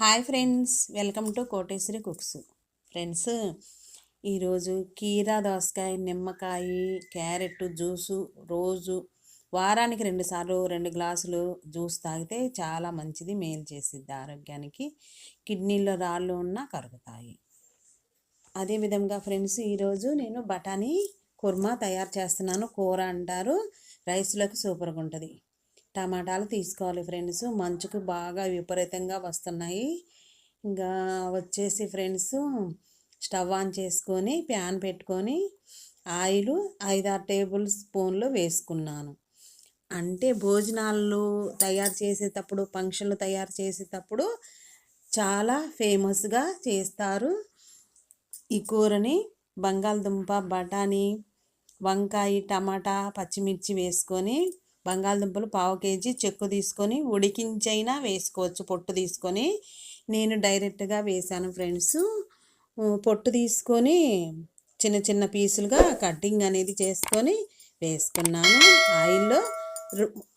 Hi friends welcome to Koteswari cooks. Friends ఈరోజు కీరా దోసకాయ నిమ్మకాయ క్యారెట్ జ్యూసు రోజు వారానికి రెండుసార్లు రెండు గ్లాసులు జ్యూస్ తాగితే చాలా మంచిది మేలు చేసిద్ది ఆరోగ్యానికి. కిడ్నీలో రాళ్ళు ఉన్న కరుగుతాయి. అదేవిధంగా ఫ్రెండ్స్ ఈరోజు నేను బఠానీ కుర్మా తయారు చేస్తున్నాను. కూర అంటారు రైస్లోకి సూపర్గా ఉంటుంది. టమాటాలు తీసుకోవాలి ఫ్రెండ్స్. మంచుకు బాగా విపరీతంగా వస్తున్నాయి. ఇంకా వచ్చేసి ఫ్రెండ్స్ స్టవ్ ఆన్ చేసుకొని ప్యాన్ పెట్టుకొని ఆయిల్ ఐదారు టేబుల్ స్పూన్లు వేసుకున్నాను. అంటే భోజనాలు తయారు చేసేటప్పుడు ఫంక్షన్లు తయారు చేసేటప్పుడు చాలా ఫేమస్గా చేస్తారు. ఈ కూరని బంగాళదుంప బఠానీ వంకాయ టమాటా పచ్చిమిర్చి వేసుకొని బంగాళదుంపలు పావు కేజీ చెక్కు తీసుకొని ఉడికించైనా వేసుకోవచ్చు. పొట్టు తీసుకొని నేను డైరెక్ట్గా వేసాను ఫ్రెండ్స్. పొట్టు తీసుకొని చిన్న చిన్న పీసులుగా కటింగ్ అనేది చేసుకొని వేసుకున్నాను. ఆయిల్లో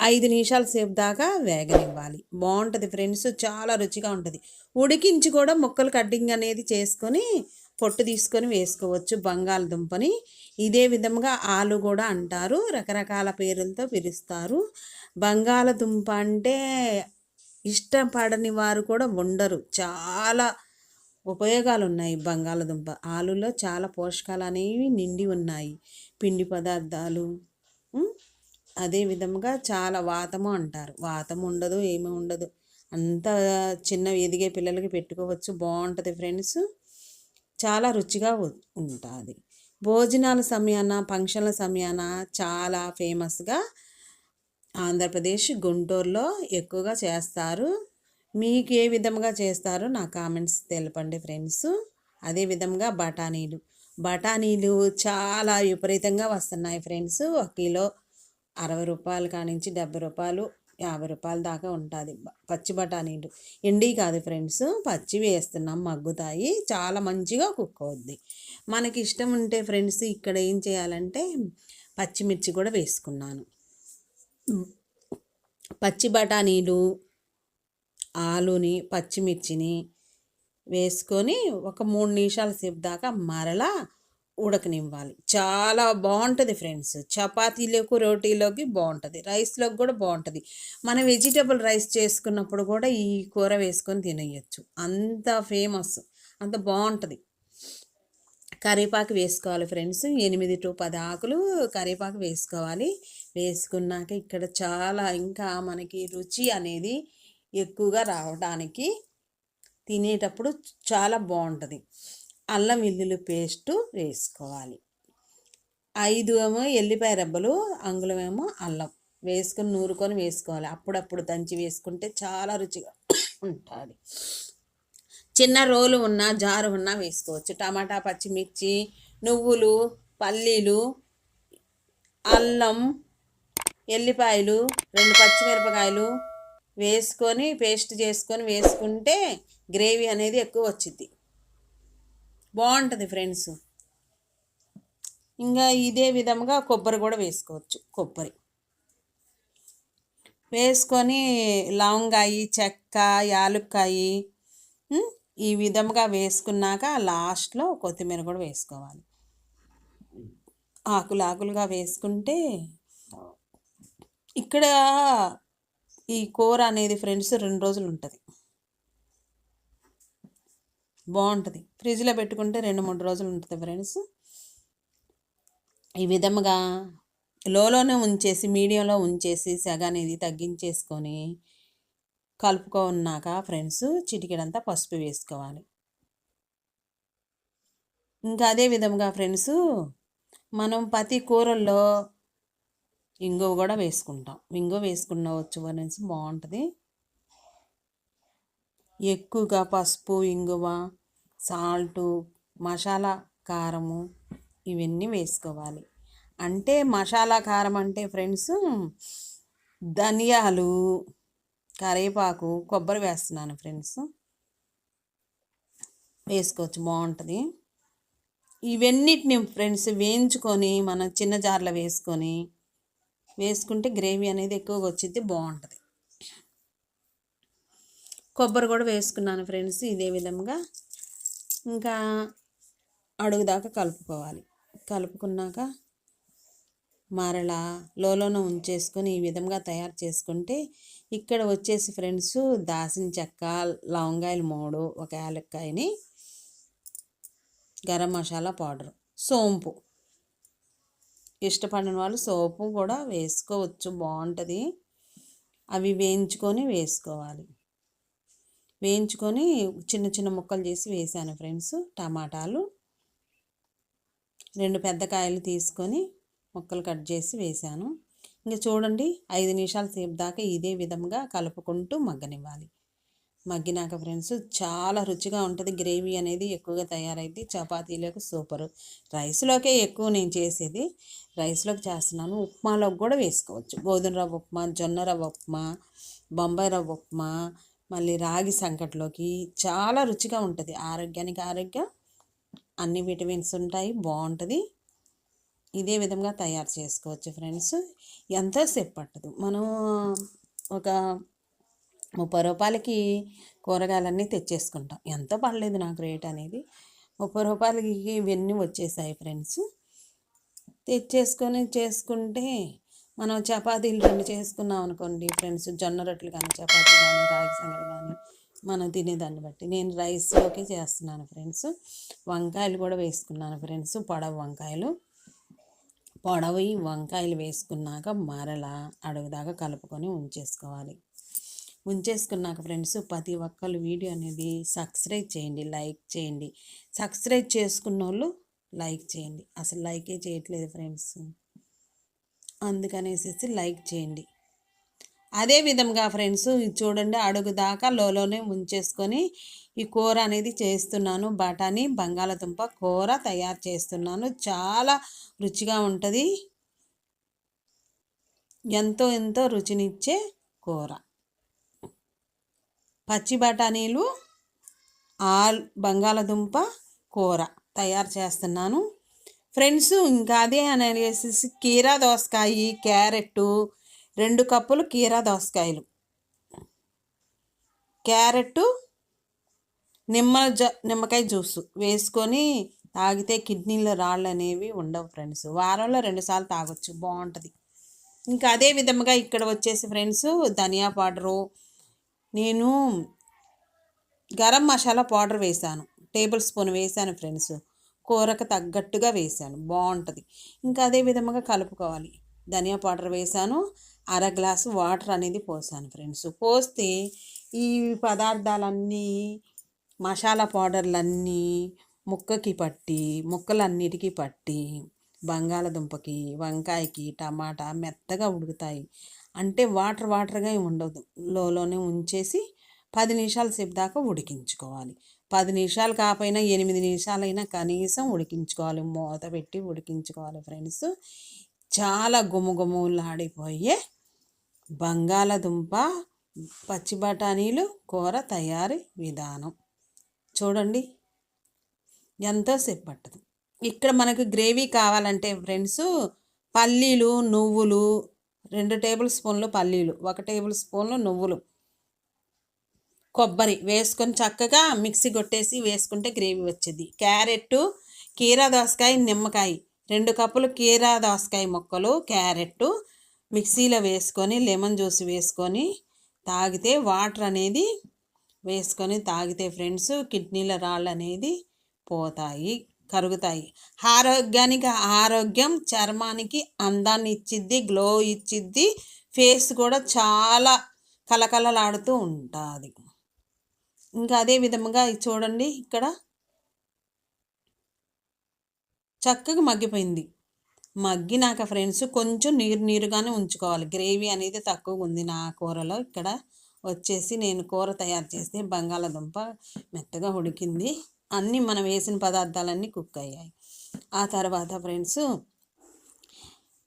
ఐదు నిమిషాల సేపు దాకా వేగనివ్వాలి. బాగుంటుంది ఫ్రెండ్స్. చాలా రుచిగా ఉంటుంది. ఉడికించి కూడా ముక్కలు కటింగ్ అనేది చేసుకొని పొట్టు తీసుకొని వేసుకోవచ్చు బంగాళదుంపని. ఇదే విధంగా ఆలు కూడా అంటారు. రకరకాల పేర్లతో పిలుస్తారు. బంగాళదుంప అంటే ఇష్టపడని వారు కూడా ఉండరు చాలా ఉపయోగాలు ఉన్నాయి బంగాళదుంప. ఆలులో చాలా పోషకాలు అనేవి నిండి ఉన్నాయి. పిండి పదార్థాలు అదే విధంగా చాలా వాతము అంటారు. వాతం ఉండదు ఏమీ ఉండదు. అంత చిన్న ఎదిగే పిల్లలకి పెట్టుకోవచ్చు. బాగుంటుంది ఫ్రెండ్స్. చాలా రుచిగా ఉంటుంది. భోజనాల సమయాన ఫంక్షన్ల సమయాన చాలా ఫేమస్గా ఆంధ్రప్రదేశ్ గుంటూరులో ఎక్కువగా చేస్తారు. మీకు ఏ విధంగా చేస్తారో నా కామెంట్స్ తెలపండి ఫ్రెండ్స్. అదే విధంగా బఠానీలు. బఠానీలు చాలా విపరీతంగా వస్తున్నాయి ఫ్రెండ్స్. ఒక కిలో అరవై రూపాయల కానించి డెబ్బై రూపాయలు యాభై రూపాయల దాకా ఉంటుంది. పచ్చి బఠానీలు ఎండి కాదు ఫ్రెండ్స్ పచ్చి వేస్తున్నాం మగ్గుతాయి చాలా మంచిగా కుక్ అవుద్ది. మనకి ఇష్టం ఉంటే ఫ్రెండ్స్ ఇక్కడ ఏం చేయాలంటే పచ్చిమిర్చి కూడా వేసుకున్నాను. పచ్చి బఠానీలు ఆలుని పచ్చిమిర్చిని వేసుకొని ఒక మూడు నిమిషాల సేపు దాకా మరలా ఉడకనివ్వాలి. చాలా బాగుంటుంది ఫ్రెండ్స్. చపాతీలోకి రోటీలోకి బాగుంటుంది రైస్లోకి కూడా బాగుంటుంది మన వెజిటబుల్ రైస్ చేసుకున్నప్పుడు కూడా ఈ కూర వేసుకొని తినేయచ్చు. అంత ఫేమస్. అంత బాగుంటుంది కరివేపాకు వేసుకోవాలి ఫ్రెండ్స్. ఎనిమిది టు పది ఆకులు కరివేపాకు వేసుకోవాలి. వేసుకున్నాక ఇక్కడ చాలా ఇంకా మనకి రుచి అనేది ఎక్కువగా రావడానికి తినేటప్పుడు చాలా బాగుంటుంది అల్లం వెల్లుల్లి పేస్టు వేసుకోవాలి. ఐదు ఏమో ఎల్లిపాయ రెబ్బలు అంగుళం ఏమో అల్లం వేసుకొని నూరుకొని వేసుకోవాలి. అప్పుడప్పుడు దంచి వేసుకుంటే చాలా రుచిగా ఉంటుంది. చిన్న రోలు ఉన్నా జారు ఉన్నా వేసుకోవచ్చు. టమాటా పచ్చిమిర్చి నువ్వులు పల్లీలు అల్లం ఎల్లిపాయలు రెండు పచ్చిమిరపకాయలు వేసుకొని పేస్ట్ చేసుకొని వేసుకుంటే గ్రేవీ అనేది ఎక్కువ వచ్చింది బాగుంటుంది ఫ్రెండ్స్. ఇంకా ఇదే విధంగా కొబ్బరి కూడా వేసుకోవచ్చు కొబ్బరి. వేసుకొని లవంగాయి చెక్క యాలుక్కాయి ఈ విధంగా వేసుకున్నాక లాస్ట్లో కొత్తిమీర కూడా వేసుకోవాలి. ఆకులు ఆకులుగా వేసుకుంటే ఇక్కడ ఈ కూర అనేది ఫ్రెండ్స్ రెండు రోజులు ఉంటుంది. బాగుంటుంది. ఫ్రిడ్జ్లో పెట్టుకుంటే రెండు మూడు రోజులు ఉంటుంది ఫ్రెండ్స్. ఈ విధముగా లోలోనే ఉంచేసి మీడియంలో ఉంచేసి సెగ అనేది తగ్గించేసుకొని కలుపుకున్నాక ఫ్రెండ్స్ చిటికెడంతా పసుపు వేసుకోవాలి. ఇంకా అదే విధంగా ఫ్రెండ్స్ మనం ప్రతి కూరల్లో ఇంగువ కూడా వేసుకుంటాం. ఇంగువ వేసుకున్నవచ్చు ఫ్రెండ్స్ బాగుంటుంది. ఎక్కువగా పసుపు ఇంగువ సాల్టు మసాలా కారము ఇవన్నీ వేసుకోవాలి. అంటే మసాలా కారం అంటే ఫ్రెండ్స్ ధనియాలు కరివేపాకు కొబ్బరి వేస్తున్నాను ఫ్రెండ్స్. వేసుకోవచ్చు బాగుంటుంది. ఇవన్నిటిని ఫ్రెండ్స్ వేయించుకొని మనం చిన్న జార్లో వేసుకొని వేసుకుంటే గ్రేవీ అనేది ఎక్కువగా వచ్చింది బాగుంటుంది. కొబ్బరి కూడా వేసుకున్నాను ఫ్రెండ్స్ ఇదే విధంగా. ఇంకా అడుగుదాకా కలుపుకోవాలి. కలుపుకున్నాక మరలా లోలోన ఉంచేసుకొని ఈ విధంగా తయారు చేసుకుంటే ఇక్కడ వచ్చేసి ఫ్రెండ్స్ దాసిన చెక్క లవంగాయలు మూడు ఒక యాలక్కాయని గరం మసాలా పౌడర్ సోంపు. ఇష్టపడిన వాళ్ళు సోపు కూడా వేసుకోవచ్చు బాగుంటుంది. అవి వేయించుకొని వేసుకోవాలి. వేయించుకొని చిన్న చిన్న ముక్కలు చేసి వేసాను ఫ్రెండ్స్. టమాటాలు రెండు పెద్ద కాయలు తీసుకొని ముక్కలు కట్ చేసి వేసాను. ఇంకా చూడండి ఐదు నిమిషాల సేపు దాకా ఇదే విధంగా కలుపుకుంటూ మగ్గనివ్వాలి. మగ్గినాక ఫ్రెండ్స్ చాలా రుచిగా ఉంటుంది. గ్రేవీ అనేది ఎక్కువగా తయారైంది చపాతీలకు సూపర్. రైస్లోకే ఎక్కువ నేను చేసేది. రైస్లోకి చేస్తున్నాను. ఉప్మాలోకి కూడా వేసుకోవచ్చు. గోధుమ రవ్వ ఉప్మా జొన్న రవ్వ ఉప్మా బొంబాయి రవ్వ ఉప్మా మళ్ళీ రాగి సంకట్లోకి చాలా రుచిగా ఉంటుంది. ఆరోగ్యానికి ఆరోగ్యం అన్ని విటమిన్స్ ఉంటాయి బాగుంటుంది. ఇదే విధంగా తయారు చేసుకోవచ్చు ఫ్రెండ్స్. ఎంతసేపు పట్టదు మనం ఒక ముప్పై రూపాయలకి కూరగాయలన్నీ తెచ్చేసుకుంటాం. ఎంతో పడలేదు నాకు రేట్ అనేది. ముప్పై రూపాయలకి ఇవన్నీ వచ్చేసాయి ఫ్రెండ్స్. తెచ్చేసుకొని చేసుకుంటే మనం చపాతీలు రెండు చేసుకున్నాం అనుకోండి ఫ్రెండ్స్ జొన్న రొట్టెలు కానీ చపాతీ కానీ రాగి సంగటి కానీ మనం తినేదాన్ని బట్టి. నేను రైస్లోకి చేస్తున్నాను ఫ్రెండ్స్. వంకాయలు కూడా వేసుకున్నాను ఫ్రెండ్స్. పొడవు వంకాయలు. పొడవి వంకాయలు వేసుకున్నాక మరలా అడుగుదాకా కలుపుకొని ఉంచేసుకోవాలి. ఉంచేసుకున్నాక ఫ్రెండ్స్ ప్రతి ఒక్కరు వీడియో అనేది సబ్స్క్రైబ్ చేయండి లైక్ చేయండి. సబ్స్క్రైబ్ చేసుకున్న వాళ్ళు లైక్ చేయండి. అసలు లైకే చేయట్లేదు ఫ్రెండ్స్. అందుకనేసేసి లైక్ చేయండి. అదే విధంగా ఫ్రెండ్స్ చూడండి అడుగు దాకా లోలోనే ఉంచేసుకొని ఈ కూర అనేది చేస్తున్నాను. బఠానీ బంగాళదుంప కూర తయారు చేస్తున్నాను. చాలా రుచిగా ఉంటుంది. ఎంతో ఎంతో రుచినిచ్చే కూర. పచ్చి బఠానీలు ఆల్ బంగాళదుంప కూర తయారు చేస్తున్నాను. ఫ్రెండ్స్ ఇంకా అదే అనేసి కీరా దోసకాయ క్యారెట్టు రెండు కప్పులు కీరా దోసకాయలు. క్యారెట్ నిమ్మ జ నిమ్మకాయ జ్యూస్ వేసుకొని తాగితే కిడ్నీలో రాళ్ళు అనేవి ఉండవు ఫ్రెండ్స్. వారంలో రెండుసార్లు తాగొచ్చు బాగుంటుంది ఇంకా అదే విధంగా ఇక్కడ వచ్చేసి ఫ్రెండ్స్ ధనియా పౌడరు. నేను గరం మసాలా పౌడర్ వేసాను టేబుల్ స్పూన్ వేసాను ఫ్రెండ్స్. కూరకు తగ్గట్టుగా వేసాను బాగుంటుంది ఇంకా అదే విధంగా కలుపుకోవాలి. ధనియా పౌడర్ వేసాను అర గ్లాసు వాటర్ అనేది పోసాను ఫ్రెండ్స్. పోస్తే ఈ పదార్థాలన్నీ మసాలా పౌడర్లన్నీ ముక్కకి పట్టి ముక్కలన్నిటికీ పట్టి బంగాళదుంపకి వంకాయకి టమాటా మెత్తగా ఉడుకుతాయి. అంటే వాటర్ వాటర్గా ఉండదు. లోలోనే ఉంచేసి పది నిమిషాల సేపు దాకా ఉడికించుకోవాలి. పది నిమిషాలు కాకపోయినా ఎనిమిది నిమిషాలైనా కనీసం ఉడికించుకోవాలి. మూత పెట్టి ఉడికించుకోవాలి ఫ్రెండ్స్. చాలా గుమగుమలాడిపోయే బంగాళదుంప పచ్చి బఠానీలు కూర తయారీ విధానం. చూడండి ఎంతోసేపు పట్టదు ఇక్కడ మనకు గ్రేవీ కావాలంటే ఫ్రెండ్స్ పల్లీలు నువ్వులు రెండు టేబుల్ స్పూన్లు పల్లీలు ఒక టేబుల్ స్పూన్లు నువ్వులు. కొబ్బరి వేసుకొని చక్కగా మిక్సీ కొట్టేసి వేసుకుంటే గ్రేవీ వచ్చేది. క్యారెట్ కీరా దోసకాయ నిమ్మకాయ. రెండు కప్పులు కీరా దోసకాయ ముక్కలు క్యారెట్ మిక్సీలో వేసుకొని లెమన్ జ్యూస్ వేసుకొని తాగితే వాటర్ అనేది వేసుకొని తాగితే ఫ్రెండ్స్ కిడ్నీల రాళ్ళు అనేది పోతాయి కరుగుతాయి. ఆరోగ్యానికి ఆరోగ్యం చర్మానికి అందాన్ని ఇచ్చిద్ది గ్లో ఇచ్చిద్ది ఫేస్ కూడా చాలా కలకలలాడుతూ ఉంటుంది. ఇంకా అదే విధంగా చూడండి ఇక్కడ. చక్కగా మగ్గిపోయింది. మగ్గినాక ఫ్రెండ్స్ కొంచెం నీరు నీరుగానే ఉంచుకోవాలి. గ్రేవీ అనేది తక్కువగా ఉంది నా కూరలో. ఇక్కడ వచ్చేసి నేను కూర తయారు చేస్తే బంగాళాదుంప మెత్తగా ఉడికింది. అన్నీ మనం వేసిన పదార్థాలన్నీ కుక్ అయ్యాయి. ఆ తర్వాత ఫ్రెండ్స్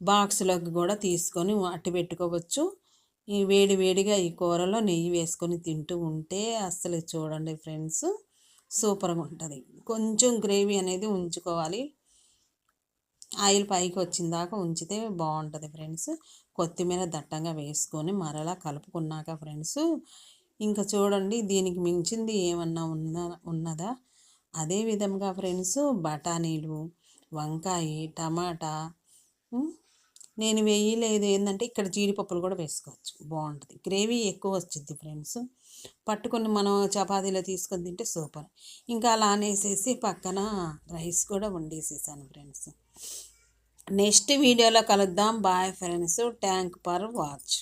బాక్స్లోకి కూడా తీసుకొని అట్టి పెట్టుకోవచ్చు. ఈ వేడి వేడిగా ఈ కూరలో నెయ్యి వేసుకొని తింటూ ఉంటే అస్సలు చూడండి ఫ్రెండ్స్ సూపర్గా ఉంటుంది. కొంచెం గ్రేవీ అనేది ఉంచుకోవాలి. ఆయిల్ పైకి వచ్చిన దాకా ఉంచితే బాగుంటుంది ఫ్రెండ్స్. కొత్తిమీర దట్టంగా వేసుకొని మరలా కలుపుకున్నాక ఫ్రెండ్స్ ఇంకా చూడండి దీనికి మించింది ఏమన్నా ఉన్న ఉన్నదా? అదే విధంగా ఫ్రెండ్స్ బఠానీలు వంకాయ టమాటా నేను వేయలేదు ఏంటంటే ఇక్కడ జీడిపప్పులు కూడా వేసుకోవచ్చు. బాగుంటుంది. గ్రేవీ ఎక్కువ వచ్చింది ఫ్రెండ్స్. పట్టుకొని మనం చపాతీలో తీసుకొని తింటే సూపర్. ఇంకా అలా అనేసేసి పక్కన రైస్ కూడా వండేసేసాను ఫ్రెండ్స్. నెక్స్ట్ వీడియోలో కలుద్దాం. Bye friends. Thank for watch.